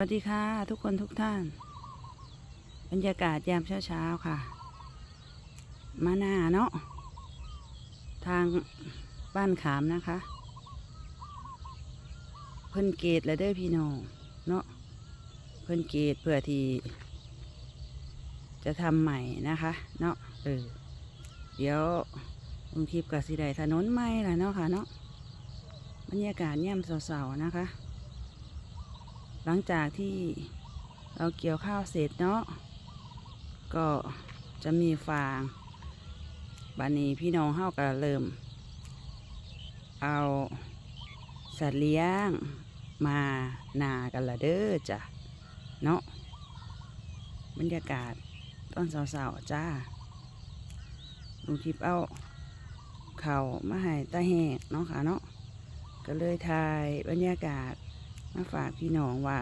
สวัสดีค่ะ ทุกคนทุกท่าน บรรยากาศยามเช้าๆค่ะ มาหน้าเนาะทางบ้านขามนะคะ เพิ่นเกตแล้วเด้อพี่น้องเนาะเพิ่นเกตเพื่อที่ จะทำใหม่นะคะ เนาะเออเดี๋ยวลุงทิพย์กับสิไดถนนใหม่ละเนาะค่ะเนาะบรรยากาศย่ำเสาๆนะคะ หลังจากที่เราเกี่ยวข้าวเสร็จเนาะก็จะมีฟางบานี้พี่น้องเฮาก็เริ่ม เอาสัตว์เลี้ยงมานากันละเด้อจ้ะเนาะบรรยากาศตอนสาวๆจ้าลุงทิพย์เอาเข่ามาให้ตาแหกเนาะค่ะเนาะก็เลยถ่ายบรรยากาศ มาฝากพี่น้องว่า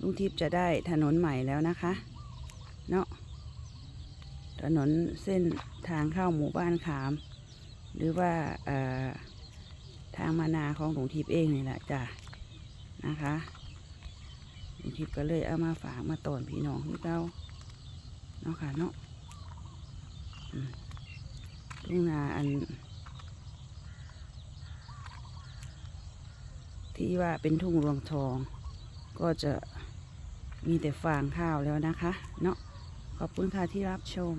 ลุงทิพย์จะได้ถนนใหม่แล้วนะคะ เนาะถนนเส้นทางเข้าหมู่บ้านขาม หรือว่าทางมานาของลุงทิพย์เองนี่แหละจ้ะนะคะลุงทิพย์ก็เลยเอามาฝากมาตอนพี่น้องที่เราเนาะค่ะเนาะมทุ่งนาอัน ที่ว่าเป็นทุ่งรวงทอง ก็จะมีแต่ฟางข้าวแล้วนะคะ เนาะขอบคุณค่ะที่รับชม